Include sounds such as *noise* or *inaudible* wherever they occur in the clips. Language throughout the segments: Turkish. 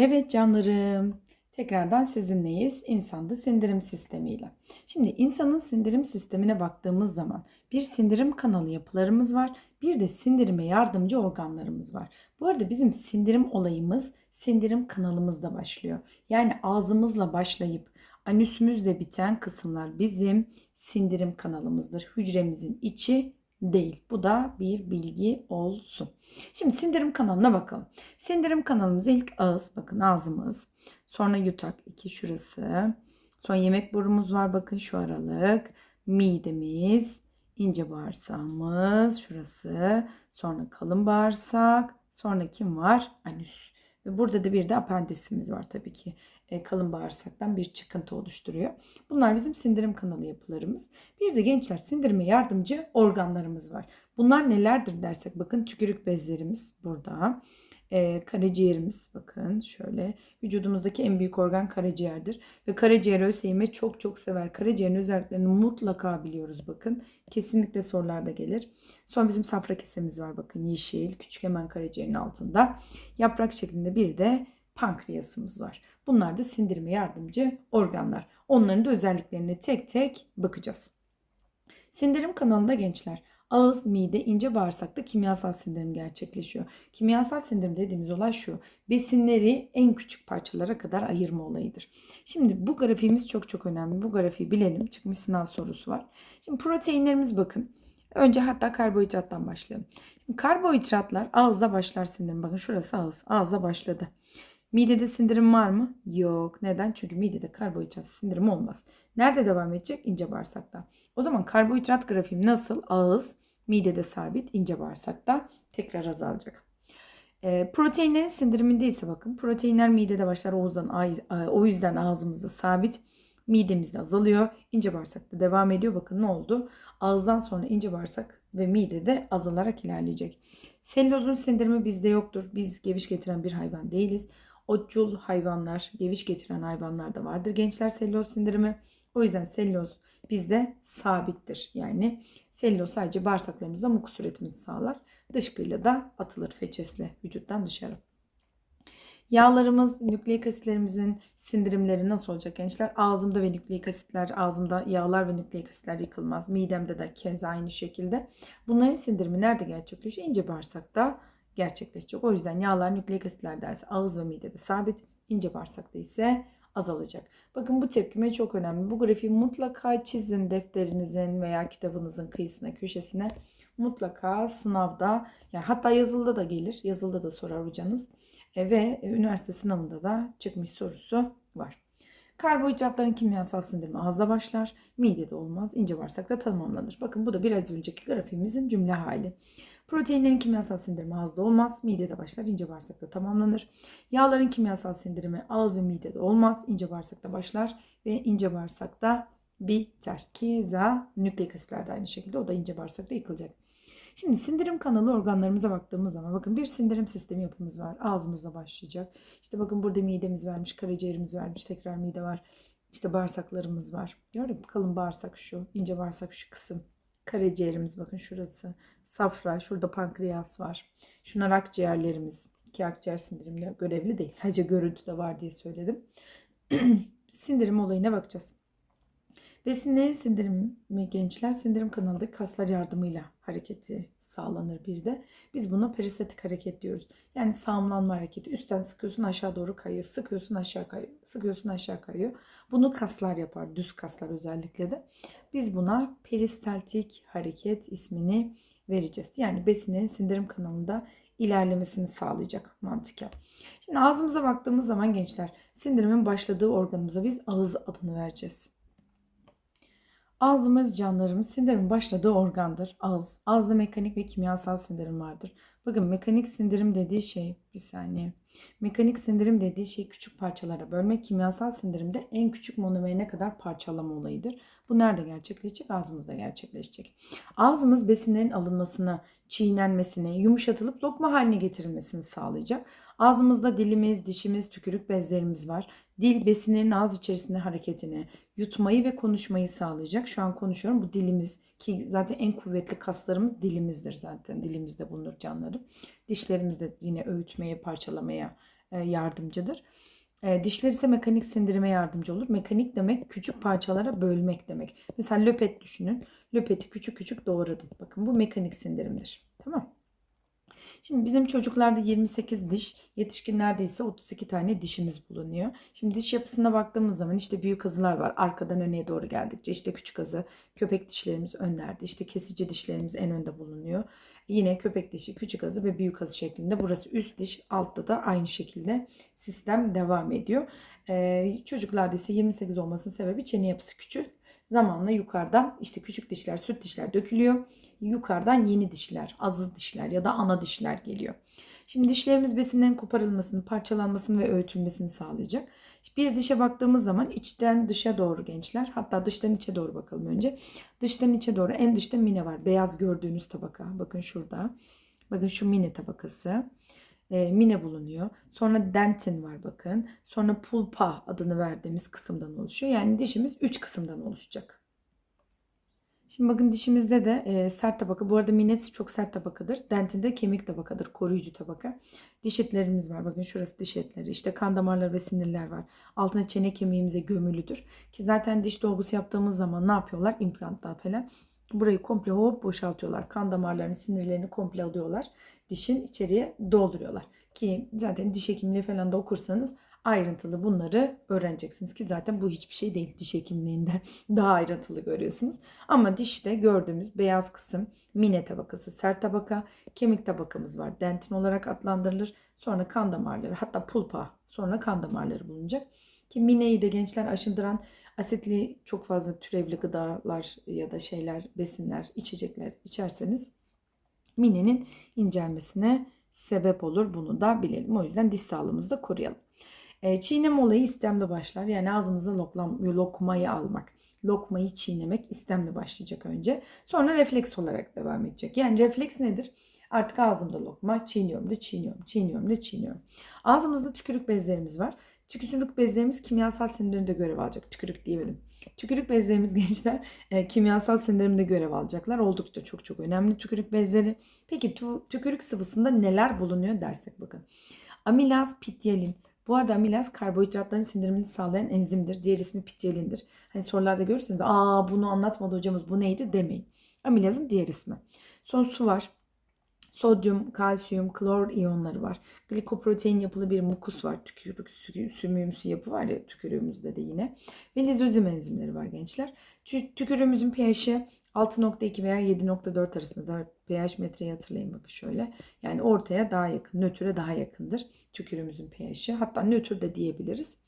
Evet canlarım. Tekrardan sizinleyiz insanda sindirim sistemiyle. Şimdi insanın sindirim sistemine baktığımız zaman bir sindirim kanalı yapılarımız var. Bir de sindirime yardımcı organlarımız var. Bu arada bizim sindirim olayımız sindirim kanalımızda başlıyor. Yani ağzımızla başlayıp anüsümüzle biten kısımlar bizim sindirim kanalımızdır. Hücremizin içi değil. Bu da bir bilgi olsun. Şimdi sindirim kanalına bakalım. Sindirim kanalımız ilk ağız. Bakın ağzımız. Sonra yutak. iki şurası. Sonra yemek borumuz var. Bakın şu aralık. Midemiz. ince bağırsağımız. Şurası. Sonra kalın bağırsak. Sonra kim var? Anüs. Ve burada da bir de apendisimiz var tabii ki. E, kalın bağırsaktan bir çıkıntı oluşturuyor. Bunlar bizim sindirim kanalı yapılarımız. Bir de gençler sindirime yardımcı organlarımız var. Bunlar nelerdir dersek bakın tükürük bezlerimiz burada. E, karaciğerimiz bakın şöyle vücudumuzdaki en büyük organ karaciğerdir ve karaciğer ÖSYM çok çok sever. Karaciğerin özelliklerini mutlaka biliyoruz bakın. Kesinlikle sorularda gelir. Sonra bizim safra kesemiz var bakın yeşil küçük hemen karaciğerin altında. Yaprak şeklinde bir de pankreasımız var. Bunlar da sindirime yardımcı organlar. Onların da özelliklerine tek tek bakacağız. Sindirim kanalında gençler ağız, mide, ince bağırsakta kimyasal sindirim gerçekleşiyor. Kimyasal sindirim dediğimiz olay şu. Besinleri en küçük parçalara kadar ayırma olayıdır. Şimdi bu grafiğimiz çok çok önemli. Bu grafiği bilelim. Çıkmış sınav sorusu var. Şimdi proteinlerimiz bakın. Önce hatta karbonhidrattan başlayalım. Şimdi karbonhidratlar ağızda başlar sindirim. Bakın şurası ağız. Ağızda başladı. Midede sindirim var mı? Yok. Neden? Çünkü midede karbonhidrat sindirim olmaz. Nerede devam edecek? İnce bağırsakta. O zaman karbonhidrat grafiğim nasıl? Ağız, midede sabit, ince bağırsakta tekrar azalacak. E, proteinlerin sindiriminde ise bakın proteinler midede başlar o yüzden, o yüzden ağzımızda sabit midemizde azalıyor. ince bağırsakta devam ediyor. Bakın ne oldu? Ağızdan sonra ince bağırsak ve midede azalarak ilerleyecek. Sellozun sindirimi bizde yoktur. Biz geviş getiren bir hayvan değiliz. Otçul hayvanlar, geviş getiren hayvanlar da vardır. Gençler selüloz sindirimi. O yüzden selüloz bizde sabittir. Yani selüloz sadece bağırsaklarımızda mukus üretimini sağlar. Dışkıyla da atılır feçesle vücuttan dışarı. Yağlarımız, nükleik asitlerimizin sindirimleri nasıl olacak gençler? Ağzımda ve nükleik asitler, ağzımda yağlar ve nükleik asitler yıkılmaz. Midemde de keza aynı şekilde. Bunların sindirimi nerede gerçekleşiyor? İnce bağırsakta gerçekleşecek. O yüzden yağlar nükleik asitler dersi ağız ve midede sabit, ince bağırsakta ise azalacak. Bakın bu tepkime çok önemli. Bu grafiği mutlaka çizin defterinizin veya kitabınızın kıyısına, köşesine. Mutlaka sınavda, yani hatta yazılıda da gelir. Yazılıda da sorar hocanız. E, ve üniversite sınavında da çıkmış sorusu var. Karbonhidratların kimyasal sindirimi ağızda başlar, midede olmaz, ince bağırsakta tamamlanır. Bakın bu da biraz önceki grafiğimizin cümle hali. Proteinlerin kimyasal sindirimi ağızda olmaz, midede başlar, ince bağırsakta tamamlanır. Yağların kimyasal sindirimi ağız ve midede olmaz, ince bağırsakta başlar ve ince bağırsakta biter. Keza nükleik asitler de aynı şekilde o da ince bağırsakta yıkılacak. Şimdi sindirim kanalı organlarımıza baktığımız zaman bakın bir sindirim sistemi yapımız var. Ağzımızda başlayacak. İşte bakın burada midemiz vermiş, karaciğerimiz vermiş, tekrar mide var. İşte bağırsaklarımız var. Gördün mü? Kalın bağırsak şu, ince bağırsak şu kısım. Karaciğerimiz bakın şurası. Safra, şurada pankreas var. Şunlar akciğerlerimiz. Ki akciğer sindirimle görevli değil. Sadece görüntüde var diye söyledim. *clears throat* sindirim olayına bakacağız. Besinlerin sindirimi gençler sindirim kanalındaki kaslar yardımıyla hareketi sağlanır bir de. Biz buna peristatik hareket diyoruz. Yani sağımlanma hareketi. Üstten sıkıyorsun aşağı doğru kayıyor. Sıkıyorsun aşağı kayıyor. Sıkıyorsun aşağı kayıyor. Bunu kaslar yapar. Düz kaslar özellikle de. Biz buna peristaltik hareket ismini vereceğiz. Yani besinlerin sindirim kanalında ilerlemesini sağlayacak mantıken. Şimdi ağzımıza baktığımız zaman gençler sindirimin başladığı organımıza biz ağız adını vereceğiz. Ağzımız canlarımız sindirimin başladığı organdır. Ağız. Ağızda mekanik ve kimyasal sindirim vardır. Bakın mekanik sindirim dediği şey bir saniye. Mekanik sindirim dediği şey küçük parçalara bölmek. Kimyasal sindirimde en küçük monomerine kadar parçalama olayıdır. Bu nerede gerçekleşecek? Ağzımızda gerçekleşecek. Ağzımız besinlerin alınmasını, çiğnenmesini, yumuşatılıp lokma haline getirilmesini sağlayacak. Ağzımızda dilimiz, dişimiz, tükürük bezlerimiz var. Dil besinlerin ağız içerisinde hareketini, yutmayı ve konuşmayı sağlayacak. Şu an konuşuyorum. Bu dilimiz ki zaten en kuvvetli kaslarımız dilimizdir zaten. Dilimizde bulunur canlarım. Dişlerimiz de yine öğütmeye, parçalamaya e, yardımcıdır. E, dişler ise mekanik sindirime yardımcı olur. Mekanik demek küçük parçalara bölmek demek. Mesela löpet düşünün. Löpeti küçük küçük doğradım. Bakın bu mekanik sindirimdir. Tamam. Şimdi bizim çocuklarda 28 diş, yetişkinlerde ise 32 tane dişimiz bulunuyor. Şimdi diş yapısına baktığımız zaman işte büyük azılar var. Arkadan öne doğru geldikçe işte küçük azı, köpek dişlerimiz önlerde, işte kesici dişlerimiz en önde bulunuyor. Yine köpek dişi, küçük azı ve büyük azı şeklinde. Burası üst diş, altta da aynı şekilde sistem devam ediyor. Ee, çocuklarda ise 28 olmasının sebebi çene yapısı küçük. Zamanla yukarıdan işte küçük dişler, süt dişler dökülüyor. Yukarıdan yeni dişler, azı dişler ya da ana dişler geliyor. Şimdi dişlerimiz besinlerin koparılmasını, parçalanmasını ve öğütülmesini sağlayacak. Bir dişe baktığımız zaman içten dışa doğru gençler. Hatta dıştan içe doğru bakalım önce. Dıştan içe doğru en dışta mine var. Beyaz gördüğünüz tabaka. Bakın şurada. Bakın şu mine tabakası. E, mine bulunuyor. Sonra dentin var bakın. Sonra pulpa adını verdiğimiz kısımdan oluşuyor. Yani dişimiz 3 kısımdan oluşacak. Şimdi bakın dişimizde de e, sert tabaka. Bu arada minnet çok sert tabakadır. Dentinde kemik tabakadır. Koruyucu tabaka. Diş etlerimiz var. Bakın şurası diş etleri. İşte kan damarları ve sinirler var. Altına çene kemiğimize gömülüdür. Ki zaten diş dolgusu yaptığımız zaman ne yapıyorlar? İmplantlar falan. Burayı komple hop boşaltıyorlar. Kan damarlarını, sinirlerini komple alıyorlar. Dişin içeriye dolduruyorlar. Ki zaten diş hekimliği falan da okursanız ayrıntılı bunları öğreneceksiniz ki zaten bu hiçbir şey değil diş hekimliğinde *laughs* daha ayrıntılı görüyorsunuz. Ama dişte gördüğümüz beyaz kısım mine tabakası, sert tabaka, kemik tabakamız var. Dentin olarak adlandırılır. Sonra kan damarları hatta pulpa sonra kan damarları bulunacak. Ki mineyi de gençler aşındıran asitli çok fazla türevli gıdalar ya da şeyler, besinler, içecekler içerseniz minenin incelmesine sebep olur. Bunu da bilelim. O yüzden diş sağlığımızı da koruyalım. E, çiğneme olayı istemle başlar. Yani ağzınıza loklam, lokmayı almak. Lokmayı çiğnemek istemle başlayacak önce. Sonra refleks olarak devam edecek. Yani refleks nedir? Artık ağzımda lokma çiğniyorum da çiğniyorum, çiğniyorum da çiğniyorum. Ağzımızda tükürük bezlerimiz var. Tükürük bezlerimiz kimyasal sindirimde görev alacak. Tükürük diyemedim. Tükürük bezlerimiz *laughs* gençler e, kimyasal sindirimde görev alacaklar. Oldukça çok çok önemli tükürük bezleri. Peki tükürük sıvısında neler bulunuyor dersek bakın. Amilaz, pityalin, bu arada amilaz karbonhidratların sindirimini sağlayan enzimdir. Diğer ismi pityalindir. Hani sorularda görürseniz aa bunu anlatmadı hocamız bu neydi demeyin. Amilazın diğer ismi. Son su var. Sodyum, kalsiyum, klor iyonları var. Glikoprotein yapılı bir mukus var. Tükürük sümüğümsü yapı var ya tükürüğümüzde de yine. Ve lizozim enzimleri var gençler. Tükürüğümüzün pH'i 6.2 veya 7.4 arasında pH metreyi hatırlayın bakın şöyle. Yani ortaya daha yakın, nötre daha yakındır tükürüğümüzün pH'i. Hatta nötr de diyebiliriz.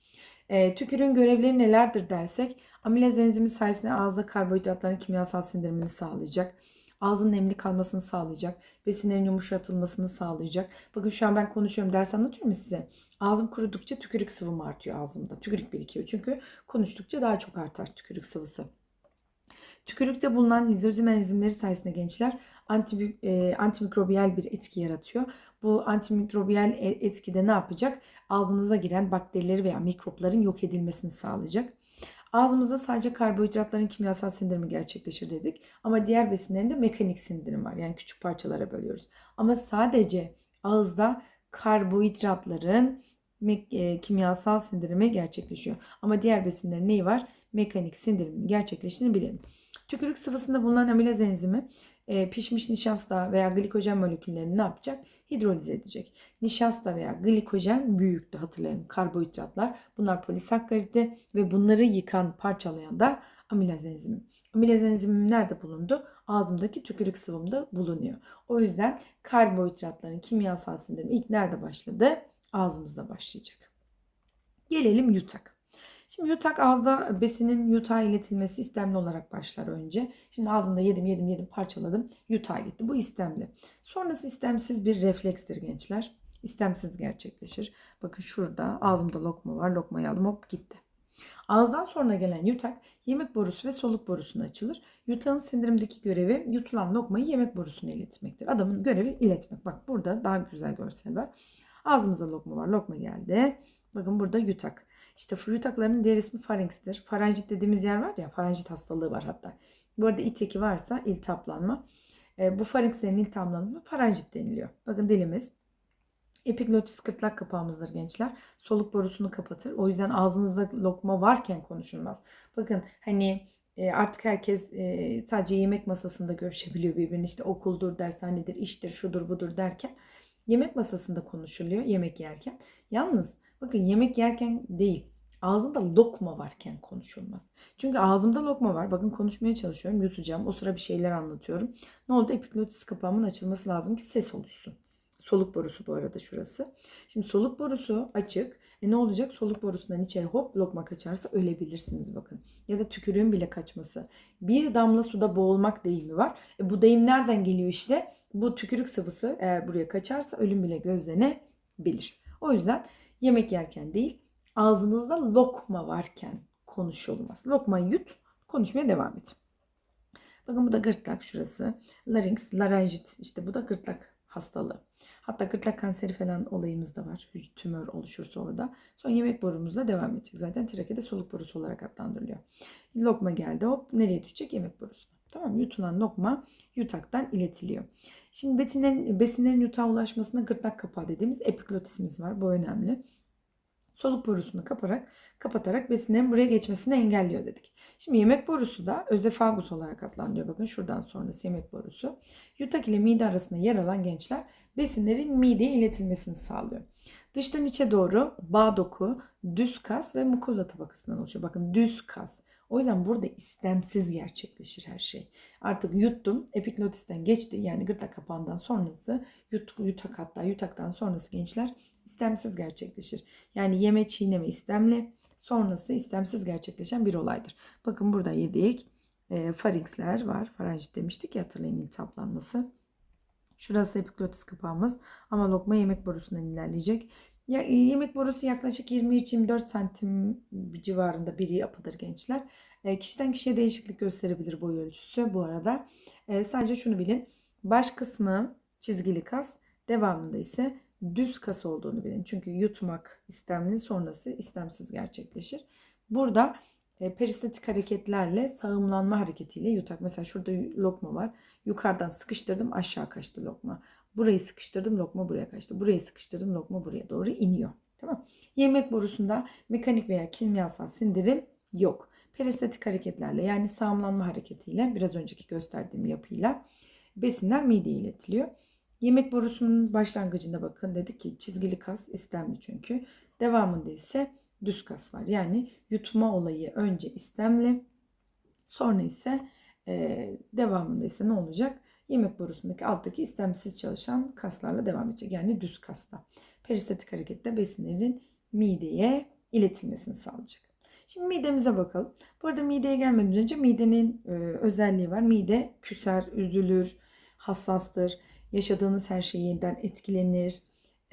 E, tükürüğün görevleri nelerdir dersek amilaz enzimi sayesinde ağızda karbonhidratların kimyasal sindirimini sağlayacak. Ağzın nemli kalmasını sağlayacak. Besinlerin yumuşatılmasını sağlayacak. Bakın şu an ben konuşuyorum. Ders anlatıyorum size? Ağzım kurudukça tükürük sıvım artıyor ağzımda. Tükürük birikiyor. Çünkü konuştukça daha çok artar tükürük sıvısı. Tükürükte bulunan lizozim enzimleri sayesinde gençler anti, e, antimikrobiyal bir etki yaratıyor. Bu antimikrobiyal e, etkide ne yapacak? Ağzınıza giren bakterileri veya mikropların yok edilmesini sağlayacak. Ağzımızda sadece karbonhidratların kimyasal sindirimi gerçekleşir dedik. Ama diğer besinlerinde mekanik sindirim var. Yani küçük parçalara bölüyoruz. Ama sadece ağızda karbonhidratların e, kimyasal sindirimi gerçekleşiyor. Ama diğer besinlerin neyi var? Mekanik sindirimin gerçekleştiğini bilelim. Tükürük sıvısında bulunan amilaz enzimi e, pişmiş nişasta veya glikojen moleküllerini ne yapacak? Hidrolize edecek. Nişasta veya glikojen büyüktü hatırlayın karbonhidratlar. Bunlar polisakkaridi ve bunları yıkan parçalayan da amilaz enzimi. Amilaz enzimi nerede bulundu? Ağzımdaki tükürük sıvımda bulunuyor. O yüzden karbonhidratların kimyasal sindirimi ilk nerede başladı? Ağzımızda başlayacak. Gelelim yutak. Şimdi yutak ağızda besinin yutağa iletilmesi istemli olarak başlar önce. Şimdi ağzımda yedim yedim yedim parçaladım yutağa gitti. Bu istemli. Sonrası istemsiz bir reflekstir gençler. İstemsiz gerçekleşir. Bakın şurada ağzımda lokma var. Lokmayı aldım hop gitti. Ağızdan sonra gelen yutak yemek borusu ve soluk borusuna açılır. Yutağın sindirimdeki görevi yutulan lokmayı yemek borusuna iletmektir. Adamın görevi iletmek. Bak burada daha güzel görsel var. Ağzımıza lokma var. Lokma geldi. Bakın burada yutak. İşte yutaklarının diğer ismi farinkstir. Faranjit dediğimiz yer var ya, faranjit hastalığı var hatta. Bu arada iteki varsa iltihaplanma. E, bu farinkslerin iltihaplanma faranjit deniliyor. Bakın dilimiz. Epiglotis gırtlak kapağımızdır gençler. Soluk borusunu kapatır. O yüzden ağzınızda lokma varken konuşulmaz. Bakın hani e, artık herkes e, sadece yemek masasında görüşebiliyor birbirini. İşte okuldur, dershanedir, iştir, şudur budur derken yemek masasında konuşuluyor yemek yerken. Yalnız bakın yemek yerken değil ağzında lokma varken konuşulmaz. Çünkü ağzımda lokma var. Bakın konuşmaya çalışıyorum. Yutacağım. O sıra bir şeyler anlatıyorum. Ne oldu? Epiglotis kapağımın açılması lazım ki ses oluşsun. Soluk borusu bu arada şurası. Şimdi soluk borusu açık. E ne olacak? Soluk borusundan içeri hop lokma kaçarsa ölebilirsiniz bakın. Ya da tükürüğün bile kaçması. Bir damla suda boğulmak deyimi var. E bu deyim nereden geliyor işte? Bu tükürük sıvısı eğer buraya kaçarsa ölüm bile gözlenebilir. O yüzden yemek yerken değil ağzınızda lokma varken konuşulmaz. Lokmayı yut, konuşmaya devam et. Bakın bu da gırtlak şurası. Larynx, larenjit işte bu da gırtlak hastalığı. Hatta gırtlak kanseri falan olayımız da var. Hüc- Tümör oluşursa orada. Sonra yemek borumuzla devam edecek. Zaten trakede soluk borusu olarak adlandırılıyor. Lokma geldi hop nereye düşecek? Yemek borusuna. Tamam? Yutulan lokma yutaktan iletiliyor. Şimdi besinlerin, besinlerin yutağa ulaşmasına gırtlak kapağı dediğimiz epiglotisimiz var. Bu önemli soluk borusunu kaparak, kapatarak besinlerin buraya geçmesini engelliyor dedik. Şimdi yemek borusu da özefagus olarak adlandırıyor. Bakın şuradan sonrası yemek borusu. Yutak ile mide arasında yer alan gençler besinlerin mideye iletilmesini sağlıyor. Dıştan içe doğru bağ doku, düz kas ve mukoza tabakasından oluşuyor. Bakın düz kas. O yüzden burada istemsiz gerçekleşir her şey. Artık yuttum, epiglotisten geçti yani gırtlak kapağından sonrası yut, yutak hatta yutaktan sonrası gençler istemsiz gerçekleşir. Yani yeme çiğneme istemli sonrası istemsiz gerçekleşen bir olaydır. Bakın burada yedik. E, farinksler var. Faranjit demiştik ya hatırlayın iltihaplanması. Şurası epiglotis kapağımız ama lokma yemek borusundan ilerleyecek. Ya, e, yemek borusu yaklaşık 23-24 santim civarında bir yapıdır gençler. E, kişiden kişiye değişiklik gösterebilir boy ölçüsü bu arada. E, sadece şunu bilin. Baş kısmı çizgili kas, devamında ise düz kas olduğunu bilin. Çünkü yutmak istemli sonrası istemsiz gerçekleşir. Burada e, peristetik hareketlerle sağımlanma hareketiyle yutak. Mesela şurada lokma var. Yukarıdan sıkıştırdım aşağı kaçtı lokma. Burayı sıkıştırdım lokma buraya kaçtı. Burayı sıkıştırdım lokma buraya doğru iniyor. Tamam. Yemek borusunda mekanik veya kimyasal sindirim yok. Peristetik hareketlerle yani sağımlanma hareketiyle biraz önceki gösterdiğim yapıyla besinler mideye iletiliyor. Yemek borusunun başlangıcında bakın dedik ki çizgili kas istemli çünkü. Devamında ise düz kas var. Yani yutma olayı önce istemli sonra ise e, devamında ise ne olacak? Yemek borusundaki alttaki istemsiz çalışan kaslarla devam edecek. Yani düz kasla. Peristetik harekette besinlerin mideye iletilmesini sağlayacak. Şimdi midemize bakalım. Bu arada mideye gelmeden önce midenin e, özelliği var. Mide küser, üzülür, hassastır. Yaşadığınız her şeyden etkilenir.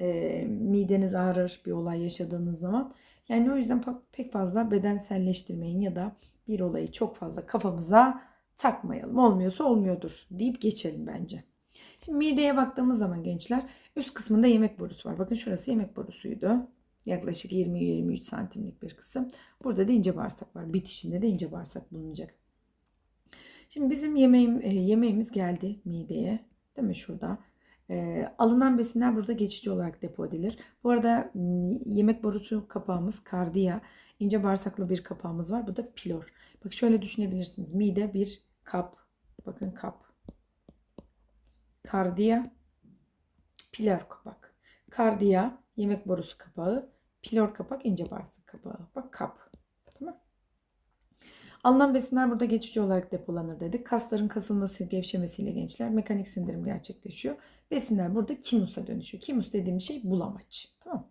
E, mideniz ağrır bir olay yaşadığınız zaman. Yani o yüzden pek fazla bedenselleştirmeyin ya da bir olayı çok fazla kafamıza takmayalım. Olmuyorsa olmuyordur deyip geçelim bence. Şimdi mideye baktığımız zaman gençler üst kısmında yemek borusu var. Bakın şurası yemek borusuydu. Yaklaşık 20-23 santimlik bir kısım. Burada da ince bağırsak var. Bitişinde de ince bağırsak bulunacak. Şimdi bizim yemeğim, e, yemeğimiz geldi mideye. Değil mi şurada? E, alınan besinler burada geçici olarak depo edilir. Bu arada yemek borusu kapağımız kardiya. ince bağırsaklı bir kapağımız var. Bu da pilor. Bak şöyle düşünebilirsiniz. Mide bir kap. Bakın kap. Kardiya. Pilor kapak. Kardiya yemek borusu kapağı. Pilor kapak ince bağırsak kapağı. Bak kap. Tamam Alınan besinler burada geçici olarak depolanır dedik. Kasların kasılması, gevşemesiyle gençler mekanik sindirim gerçekleşiyor. Besinler burada kimusa dönüşüyor. Kimus dediğim şey bulamaç. Tamam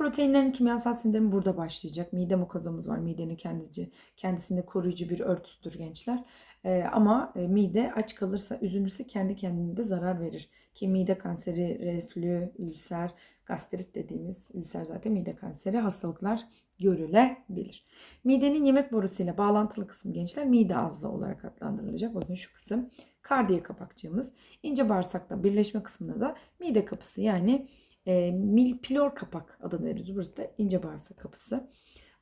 Proteinlerin kimyasal sindirimi burada başlayacak. Mide mukozamız var. Midenin kendisi, kendisinde koruyucu bir örtüsüdür gençler. E, ama e, mide aç kalırsa, üzülürse kendi kendine de zarar verir. Ki mide kanseri, reflü, ülser, gastrit dediğimiz ülser zaten mide kanseri hastalıklar görülebilir. Midenin yemek borusuyla bağlantılı kısım gençler mide ağzı olarak adlandırılacak. Bakın şu kısım kardiye kapakçığımız. İnce bağırsakta birleşme kısmında da mide kapısı yani e, milpilor kapak adını veriyoruz. Burası da ince bağırsak kapısı.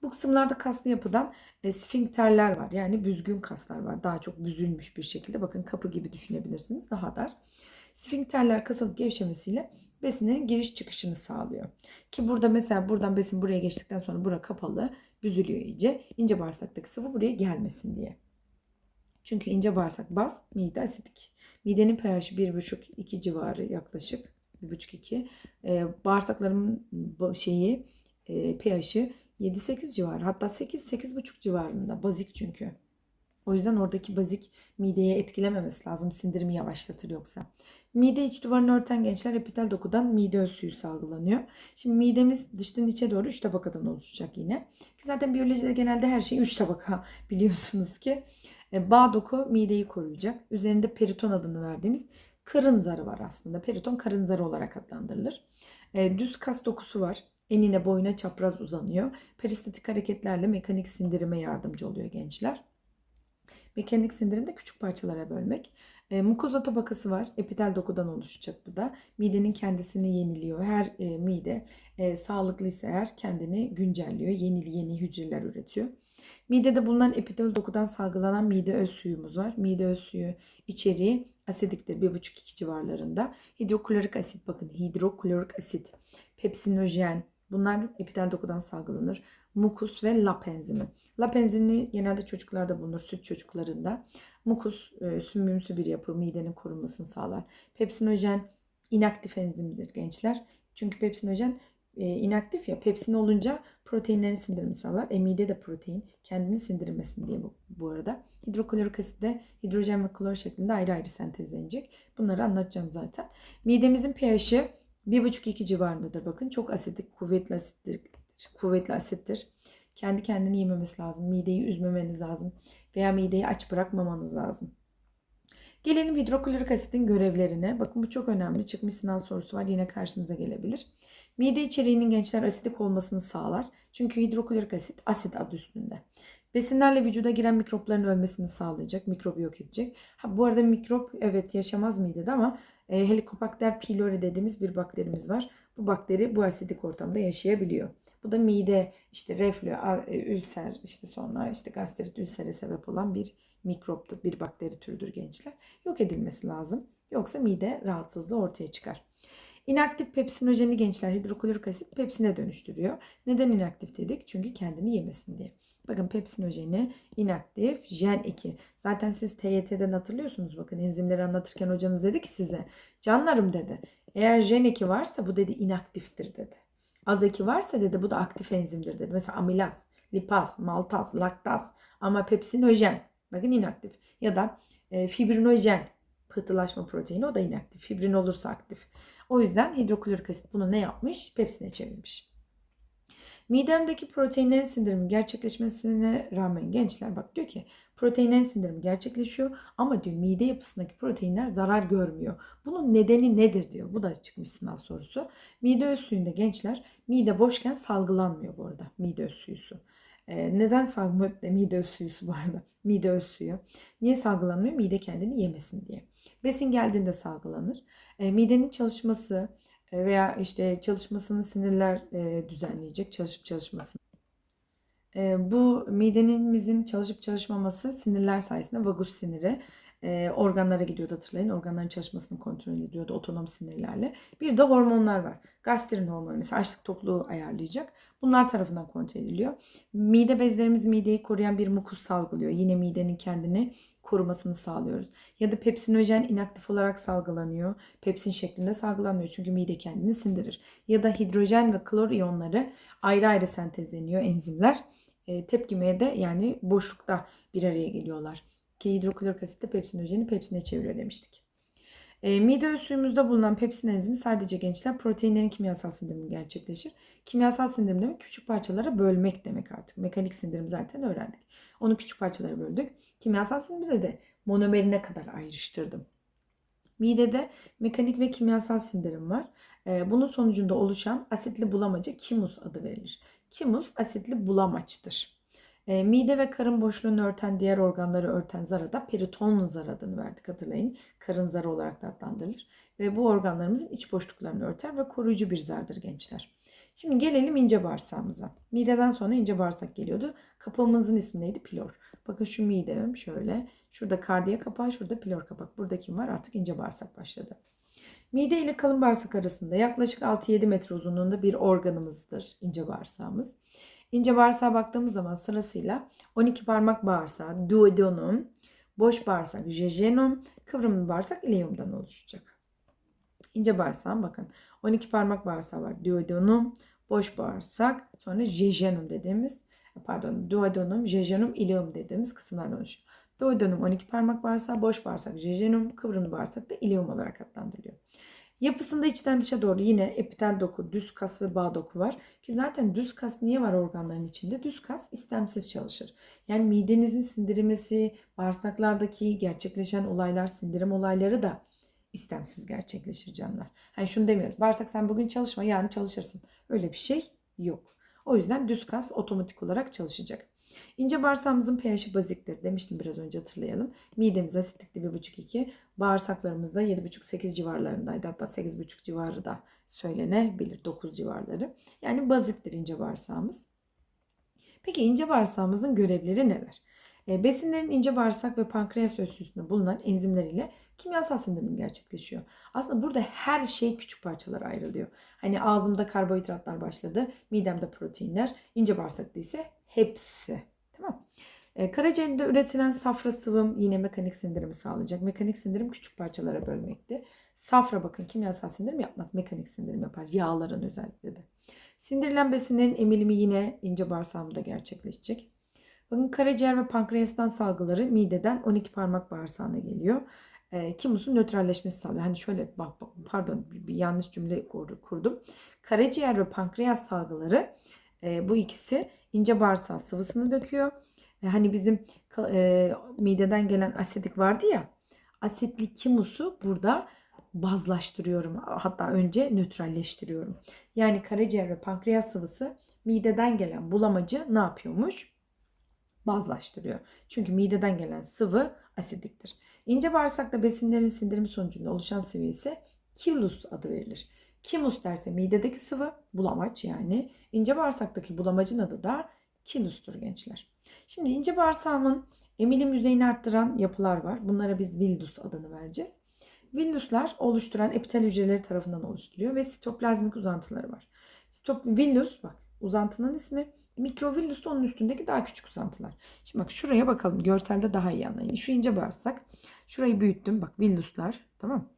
Bu kısımlarda kaslı yapıdan e, sfinkterler var. Yani büzgün kaslar var. Daha çok büzülmüş bir şekilde. Bakın kapı gibi düşünebilirsiniz. Daha dar. Sfinkterler kasılıp gevşemesiyle besinlerin giriş çıkışını sağlıyor. Ki burada mesela buradan besin buraya geçtikten sonra bura kapalı, büzülüyor iyice. İnce bağırsaktaki sıvı buraya gelmesin diye. Çünkü ince bağırsak baz, mide asidik. Midenin pH'i 1,5-2 civarı yaklaşık. 1,5-2. Ee, bağırsaklarımın bu şeyi e, pH'i 7-8 civarı. Hatta 8-8,5 civarında. Bazik çünkü. O yüzden oradaki bazik mideye etkilememesi lazım. Sindirimi yavaşlatır yoksa. Mide iç duvarını örten gençler epitel dokudan mide öz suyu salgılanıyor. Şimdi midemiz dıştan içe doğru 3 tabakadan oluşacak yine. Ki zaten biyolojide genelde her şey 3 tabaka *laughs* biliyorsunuz ki. E, Bağ doku mideyi koruyacak. Üzerinde periton adını verdiğimiz karın zarı var aslında. Periton karın zarı olarak adlandırılır. E, Düz kas dokusu var. Enine boyuna çapraz uzanıyor. Peristatik hareketlerle mekanik sindirime yardımcı oluyor gençler. Mekanik sindirimde küçük parçalara bölmek. E, mukoza tabakası var. Epitel dokudan oluşacak bu da. Midenin kendisini yeniliyor. Her e, mide e, sağlıklıysa eğer kendini güncelliyor. Yeni yeni hücreler üretiyor. Midede bulunan epitel dokudan salgılanan mide öz suyumuz var. Mide öz suyu içeriği asidiktir 1,5-2 civarlarında. Hidroklorik asit bakın hidroklorik asit, pepsinojen bunlar epitel dokudan salgılanır. Mukus ve lap enzimi. Lap enzimi genelde çocuklarda bulunur, süt çocuklarında. Mukus e, sümbümsü bir yapı, midenin korunmasını sağlar. Pepsinojen inaktif enzimdir gençler. Çünkü pepsinojen e, inaktif ya pepsin olunca proteinlerin sindirimini sağlar. E mide de protein kendini sindirmesin diye bu, bu arada. Hidroklorik asit de hidrojen ve klor şeklinde ayrı ayrı sentezlenecek. Bunları anlatacağım zaten. Midemizin pH'i 1,5-2 civarındadır. Bakın çok asidik, kuvvetli asittir. Kuvvetli asittir. Kendi kendini yememesi lazım. Mideyi üzmemeniz lazım. Veya mideyi aç bırakmamanız lazım. Gelelim hidroklorik asitin görevlerine. Bakın bu çok önemli. Çıkmış sınav sorusu var. Yine karşınıza gelebilir. Mide içeriğinin gençler asidik olmasını sağlar. Çünkü hidroklorik asit asit adı üstünde. Besinlerle vücuda giren mikropların ölmesini sağlayacak. Mikrobu yok edecek. Ha, bu arada mikrop evet yaşamaz midede ama e, Helicobacter pylori dediğimiz bir bakterimiz var. Bu bakteri bu asidik ortamda yaşayabiliyor. Bu da mide işte reflü, e, ülser işte sonra işte gastrit ülsere sebep olan bir mikroptur. Bir bakteri türüdür gençler. Yok edilmesi lazım. Yoksa mide rahatsızlığı ortaya çıkar. İnaktif pepsinojeni gençler hidroklorik asit pepsine dönüştürüyor. Neden inaktif dedik? Çünkü kendini yemesin diye. Bakın pepsinojeni inaktif jen 2. Zaten siz TYT'den hatırlıyorsunuz bakın enzimleri anlatırken hocanız dedi ki size canlarım dedi. Eğer jen 2 varsa bu dedi inaktiftir dedi. Az 2 varsa dedi bu da aktif enzimdir dedi. Mesela amilaz, lipaz, maltaz, laktaz ama pepsinojen bakın inaktif. Ya da e, fibrinojen pıhtılaşma proteini o da inaktif. Fibrin olursa aktif. O yüzden hidroklorik asit bunu ne yapmış? Pepsine çevirmiş. Midemdeki proteinlerin sindirimi gerçekleşmesine rağmen gençler bak diyor ki proteinlerin sindirimi gerçekleşiyor ama diyor mide yapısındaki proteinler zarar görmüyor. Bunun nedeni nedir diyor. Bu da çıkmış sınav sorusu. Mide öz suyunda gençler mide boşken salgılanmıyor bu arada mide öz suyusu. Ee, neden salgılanıyor? Mide öz suyusu bu arada. Mide suyu. Niye salgılanmıyor? Mide kendini yemesin diye. Besin geldiğinde salgılanır. E, midenin çalışması e, veya işte çalışmasını sinirler e, düzenleyecek, çalışıp çalışmasını. E, bu midenimizin çalışıp çalışmaması sinirler sayesinde vagus siniri e, organlara gidiyordu hatırlayın. Organların çalışmasını kontrol ediyordu otonom sinirlerle. Bir de hormonlar var. Gastrin hormonu mesela açlık tokluğu ayarlayacak. Bunlar tarafından kontrol ediliyor. Mide bezlerimiz mideyi koruyan bir mukus salgılıyor. Yine midenin kendini korumasını sağlıyoruz. Ya da pepsinojen inaktif olarak salgılanıyor. Pepsin şeklinde salgılanmıyor çünkü mide kendini sindirir. Ya da hidrojen ve klor iyonları ayrı ayrı sentezleniyor enzimler. E, tepkimeye de yani boşlukta bir araya geliyorlar. Ki hidroklorik asit de pepsinojeni pepsine çeviriyor demiştik. E, mide suyumuzda bulunan pepsin enzimi sadece gençler proteinlerin kimyasal sindirimi gerçekleşir. Kimyasal sindirim demek küçük parçalara bölmek demek artık. Mekanik sindirim zaten öğrendik. Onu küçük parçalara böldük. Kimyasal sindirimi de monomerine kadar ayrıştırdım. Midede mekanik ve kimyasal sindirim var. E, bunun sonucunda oluşan asitli bulamaca kimus adı verilir. Kimus asitli bulamaçtır. E, mide ve karın boşluğunu örten diğer organları örten zara da periton zar adını verdik hatırlayın. Karın zarı olarak da adlandırılır. Ve bu organlarımızın iç boşluklarını örter ve koruyucu bir zardır gençler. Şimdi gelelim ince bağırsağımıza. Mideden sonra ince bağırsak geliyordu. Kapağımızın ismi neydi? Pilor. Bakın şu midem şöyle. Şurada kardiya kapağı, şurada pilor kapak. Burada kim var? Artık ince bağırsak başladı. Mide ile kalın bağırsak arasında yaklaşık 6-7 metre uzunluğunda bir organımızdır ince bağırsağımız. İnce bağırsağa baktığımız zaman sırasıyla 12 parmak bağırsağı, duodenum, boş bağırsak, jejunum, kıvrımlı bağırsak, ileumdan oluşacak. İnce bağırsağın bakın 12 parmak bağırsağı var. Duodenum, boş bağırsak, sonra jejunum dediğimiz pardon duodenum, jejunum, ileum dediğimiz kısımlardan oluşuyor. Duodenum 12 parmak bağırsağı, boş bağırsak, jejunum, kıvrımlı bağırsak da ileum olarak adlandırılıyor. Yapısında içten dışa doğru yine epitel doku, düz kas ve bağ doku var. Ki zaten düz kas niye var organların içinde? Düz kas istemsiz çalışır. Yani midenizin sindirilmesi, bağırsaklardaki gerçekleşen olaylar, sindirim olayları da istemsiz gerçekleşir canlar. Hani şunu demiyoruz. Bağırsak sen bugün çalışma, yarın çalışırsın. Öyle bir şey yok. O yüzden düz kas otomatik olarak çalışacak. İnce bağırsağımızın pH'i baziktir demiştim biraz önce hatırlayalım. Midemiz asitlikli 1,5-2. Bağırsaklarımızda 7,5-8 civarlarındaydı. Hatta 8,5 civarı da söylenebilir. 9 civarları. Yani baziktir ince bağırsağımız. Peki ince bağırsağımızın görevleri neler? E, besinlerin ince bağırsak ve pankreas üstünde bulunan enzimleriyle kimyasal sindirim gerçekleşiyor. Aslında burada her şey küçük parçalara ayrılıyor. Hani ağzımda karbonhidratlar başladı, midemde proteinler, ince bağırsakta ise hepsi. Tamam. E, karaciğerde üretilen safra sıvım yine mekanik sindirimi sağlayacak. Mekanik sindirim küçük parçalara bölmekti. Safra bakın kimyasal sindirim yapmaz. Mekanik sindirim yapar. Yağların özellikle de. Sindirilen besinlerin emilimi yine ince bağırsağımda gerçekleşecek. Bakın karaciğer ve pankreastan salgıları mideden 12 parmak bağırsağına geliyor. E, kimusun nötralleşmesi sağlıyor. Hani şöyle bak, bak pardon bir, bir yanlış cümle kurdum. Karaciğer ve pankreas salgıları e, bu ikisi ince bağırsak sıvısını döküyor. E, hani bizim e, mideden gelen asidik vardı ya. Asitli kimusu burada bazlaştırıyorum. Hatta önce nötralleştiriyorum. Yani karaciğer ve pankreas sıvısı mideden gelen bulamacı ne yapıyormuş? Bazlaştırıyor. Çünkü mideden gelen sıvı asidiktir. İnce bağırsakta besinlerin sindirimi sonucunda oluşan sıvı ise kilus adı verilir. Kimus derse midedeki sıvı bulamaç yani. ince bağırsaktaki bulamacın adı da kilustur gençler. Şimdi ince bağırsağın emilim yüzeyini arttıran yapılar var. Bunlara biz villus adını vereceğiz. Villuslar oluşturan epitel hücreleri tarafından oluşturuyor ve sitoplazmik uzantıları var. Stop, villus bak uzantının ismi mikrovillus da onun üstündeki daha küçük uzantılar. Şimdi bak şuraya bakalım görselde daha iyi anlayın. Şu ince bağırsak şurayı büyüttüm bak villuslar tamam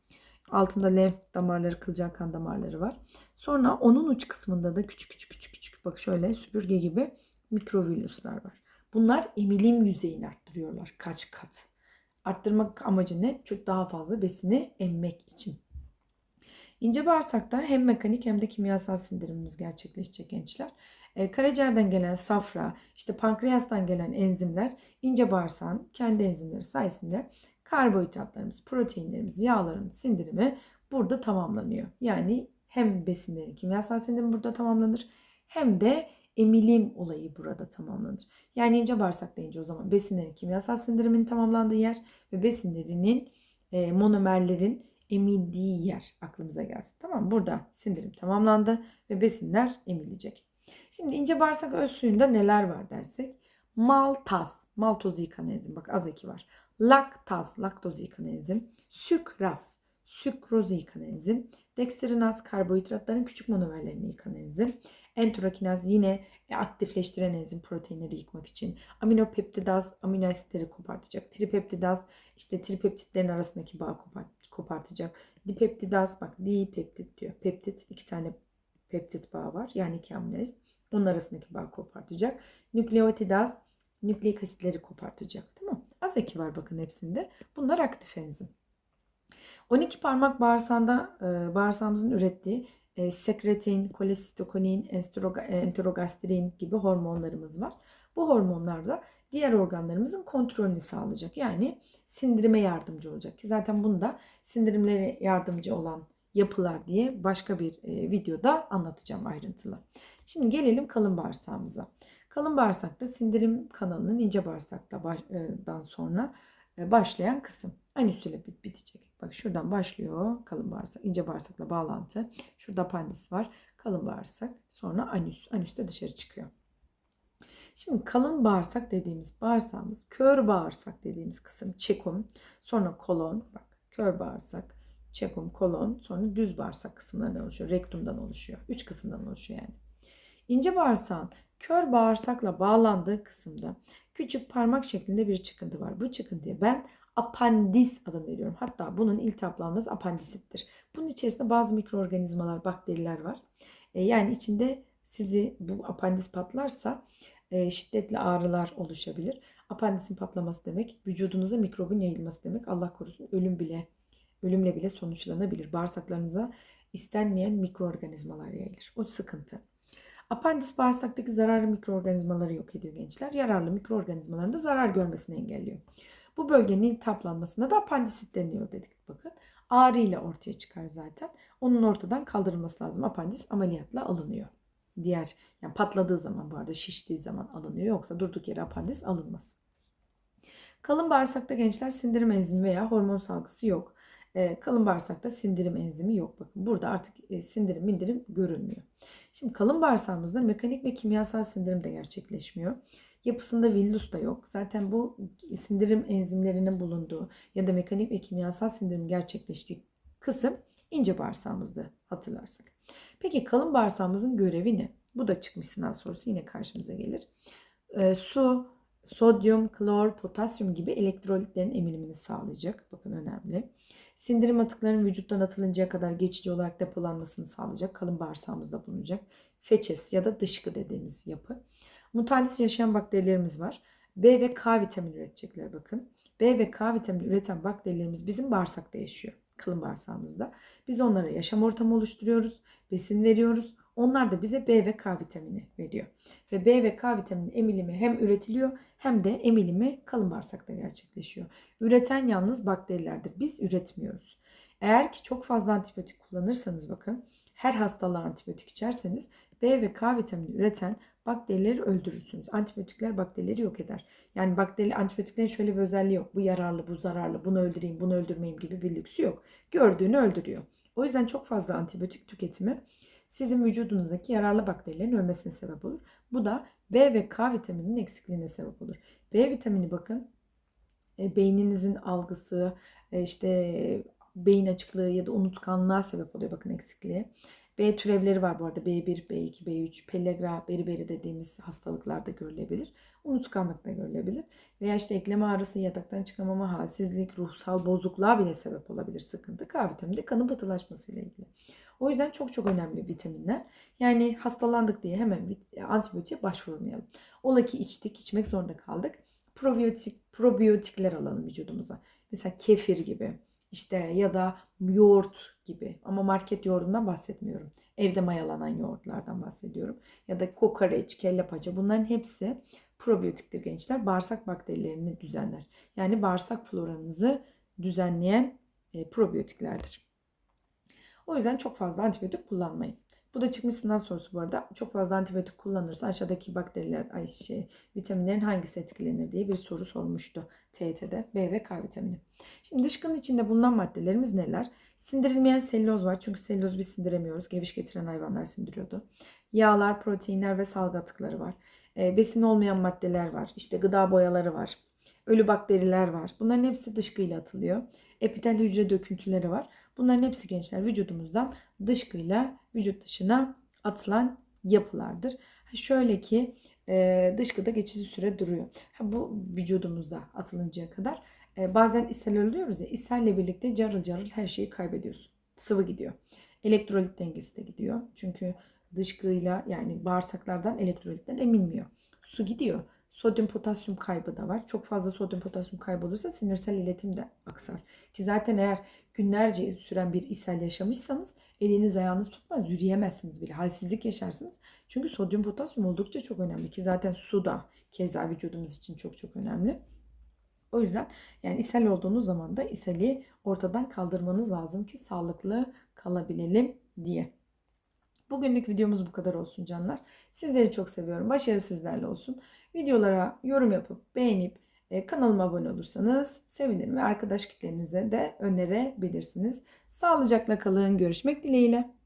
Altında lenf damarları, kılcal kan damarları var. Sonra onun uç kısmında da küçük küçük küçük küçük bak şöyle süpürge gibi mikrovillüsler var. Bunlar emilim yüzeyini arttırıyorlar kaç kat. Arttırmak amacı ne? Çok daha fazla besini emmek için. İnce bağırsakta hem mekanik hem de kimyasal sindirimimiz gerçekleşecek gençler. E, karaciğerden gelen safra, işte pankreastan gelen enzimler ince bağırsağın kendi enzimleri sayesinde karbonhidratlarımız, proteinlerimiz, yağların sindirimi burada tamamlanıyor. Yani hem besinlerin kimyasal sindirimi burada tamamlanır hem de emilim olayı burada tamamlanır. Yani ince bağırsak deyince o zaman besinlerin kimyasal sindiriminin tamamlandığı yer ve besinlerinin e, monomerlerin emildiği yer aklımıza gelsin. Tamam Burada sindirim tamamlandı ve besinler emilecek. Şimdi ince bağırsak öz suyunda neler var dersek maltaz, maltoz yıkan enzim bak az eki var laktaz, laktoz enzim, sükraz, sükroz enzim, dekstrinaz karbonhidratların küçük monomerlerini yıkan enzim, enterokinaz yine aktifleştiren enzim proteinleri yıkmak için, aminopeptidaz amino asitleri kopartacak, tripeptidaz işte tripeptitlerin arasındaki bağı kopartacak, dipeptidaz bak dipeptit diyor, peptit iki tane peptit bağı var. Yani iki amino asit, onun arasındaki bağı kopartacak, nükleotidaz nükleik asitleri kopartacak. Değil mi? Az eki var bakın hepsinde. Bunlar aktif enzim. 12 parmak bağırsağında e, bağırsağımızın ürettiği e, sekretin, kolesitokonin, enterogastrin gibi hormonlarımız var. Bu hormonlar da diğer organlarımızın kontrolünü sağlayacak. Yani sindirime yardımcı olacak. Ki zaten bunu da sindirimlere yardımcı olan yapılar diye başka bir e, videoda anlatacağım ayrıntılı. Şimdi gelelim kalın bağırsağımıza. Kalın bağırsakta sindirim kanalının ince bağırsaktan sonra e, başlayan kısım. Anüs ile bitecek. Bak şuradan başlıyor kalın bağırsak, ince bağırsakla bağlantı. Şurada apandis var. Kalın bağırsak, sonra anüs. Anüs de dışarı çıkıyor. Şimdi kalın bağırsak dediğimiz bağırsağımız, kör bağırsak dediğimiz kısım çekum, sonra kolon, bak kör bağırsak, çekum, kolon, sonra düz bağırsak kısımlarından oluşuyor. Rektumdan oluşuyor. Üç kısımdan oluşuyor yani. İnce bağırsağın kör bağırsakla bağlandığı kısımda küçük parmak şeklinde bir çıkıntı var. Bu çıkıntıya ben apandis adını veriyorum. Hatta bunun iltihaplanması apandisittir. Bunun içerisinde bazı mikroorganizmalar, bakteriler var. E, yani içinde sizi bu apandis patlarsa e, şiddetli ağrılar oluşabilir. Apandisin patlaması demek vücudunuza mikrobun yayılması demek. Allah korusun ölüm bile ölümle bile sonuçlanabilir. Bağırsaklarınıza istenmeyen mikroorganizmalar yayılır. O sıkıntı. Apandis bağırsaktaki zararlı mikroorganizmaları yok ediyor gençler. Yararlı mikroorganizmaların da zarar görmesini engelliyor. Bu bölgenin iltihaplanmasına da apandisit deniyor dedik bakın. Ağrı ile ortaya çıkar zaten. Onun ortadan kaldırılması lazım. Apandis ameliyatla alınıyor. Diğer yani patladığı zaman bu arada şiştiği zaman alınıyor. Yoksa durduk yere apandis alınmaz. Kalın bağırsakta gençler sindirim enzimi veya hormon salgısı yok. Ee, kalın bağırsakta sindirim enzimi yok. Bakın burada artık e, sindirim mindirim görünmüyor. Şimdi kalın bağırsağımızda mekanik ve kimyasal sindirim de gerçekleşmiyor. Yapısında villus da yok. Zaten bu sindirim enzimlerinin bulunduğu ya da mekanik ve kimyasal sindirim gerçekleştiği kısım ince bağırsağımızda hatırlarsak. Peki kalın bağırsağımızın görevi ne? Bu da çıkmış sınav sorusu yine karşımıza gelir. Ee, su, sodyum, klor, potasyum gibi elektrolitlerin emilimini sağlayacak. Bakın önemli. Sindirim atıklarının vücuttan atılıncaya kadar geçici olarak depolanmasını sağlayacak. Kalın bağırsağımızda bulunacak. Feçes ya da dışkı dediğimiz yapı. Mutalis yaşayan bakterilerimiz var. B ve K vitamini üretecekler bakın. B ve K vitamini üreten bakterilerimiz bizim bağırsakta yaşıyor. Kalın bağırsağımızda. Biz onlara yaşam ortamı oluşturuyoruz. Besin veriyoruz. Onlar da bize B ve K vitamini veriyor. Ve B ve K vitamini emilimi hem üretiliyor hem de emilimi kalın bağırsakta gerçekleşiyor. Üreten yalnız bakterilerdir. Biz üretmiyoruz. Eğer ki çok fazla antibiyotik kullanırsanız bakın her hastalığa antibiyotik içerseniz B ve K vitamini üreten bakterileri öldürürsünüz. Antibiyotikler bakterileri yok eder. Yani bakteri antibiyotiklerin şöyle bir özelliği yok. Bu yararlı, bu zararlı, bunu öldüreyim, bunu öldürmeyeyim gibi bir lüksü yok. Gördüğünü öldürüyor. O yüzden çok fazla antibiyotik tüketimi sizin vücudunuzdaki yararlı bakterilerin ölmesine sebep olur. Bu da B ve K vitamininin eksikliğine sebep olur. B vitamini bakın e, beyninizin algısı, e, işte beyin açıklığı ya da unutkanlığa sebep oluyor bakın eksikliğe. B türevleri var bu arada. B1, B2, B3, pellagra, beriberi dediğimiz hastalıklarda görülebilir. Unutkanlık da görülebilir. Veya işte eklem ağrısı, yataktan çıkamama, halsizlik, ruhsal bozukluğa bile sebep olabilir sıkıntı. K vitamini de kanın patılaşmasıyla ilgili. O yüzden çok çok önemli vitaminler. Yani hastalandık diye hemen antibiyotiğe başvurmayalım. Ola ki içtik, içmek zorunda kaldık. Probiyotik, probiyotikler alalım vücudumuza. Mesela kefir gibi işte ya da yoğurt gibi ama market yoğurdundan bahsetmiyorum. Evde mayalanan yoğurtlardan bahsediyorum. Ya da kokoreç, kelle paça bunların hepsi probiyotiktir gençler. Bağırsak bakterilerini düzenler. Yani bağırsak floranızı düzenleyen e, probiyotiklerdir. O yüzden çok fazla antibiyotik kullanmayın. Bu da çıkmış sınav sorusu bu arada. Çok fazla antibiyotik kullanırsa aşağıdaki bakteriler, ay şey, vitaminlerin hangisi etkilenir diye bir soru sormuştu TYT'de. B ve K vitamini. Şimdi dışkının içinde bulunan maddelerimiz neler? Sindirilmeyen selüloz var. Çünkü selüloz biz sindiremiyoruz. Geviş getiren hayvanlar sindiriyordu. Yağlar, proteinler ve salgı atıkları var. E, besin olmayan maddeler var. İşte gıda boyaları var. Ölü bakteriler var. Bunların hepsi dışkıyla atılıyor. Epitel hücre döküntüleri var. Bunların hepsi gençler vücudumuzdan dışkıyla vücut dışına atılan yapılardır. Şöyle ki e, dışkıda geçici süre duruyor. Bu vücudumuzda atılıncaya kadar. E, bazen ishal oluyoruz ya ishalle birlikte carıl carıl her şeyi kaybediyorsun. Sıvı gidiyor. Elektrolit dengesi de gidiyor. Çünkü dışkıyla yani bağırsaklardan elektrolitler emilmiyor. Su gidiyor. Sodyum potasyum kaybı da var. Çok fazla sodyum potasyum kaybı olursa sinirsel iletim de aksar. Ki zaten eğer günlerce süren bir ishal yaşamışsanız eliniz ayağınız tutmaz yürüyemezsiniz bile. Halsizlik yaşarsınız. Çünkü sodyum potasyum oldukça çok önemli ki zaten su da keza vücudumuz için çok çok önemli. O yüzden yani ishal olduğunuz zaman da ishali ortadan kaldırmanız lazım ki sağlıklı kalabilelim diye. Bugünlük videomuz bu kadar olsun canlar. Sizleri çok seviyorum. Başarı sizlerle olsun. Videolara yorum yapıp beğenip e, kanalıma abone olursanız sevinirim ve arkadaş kitlerinize de önerebilirsiniz. Sağlıcakla kalın. Görüşmek dileğiyle.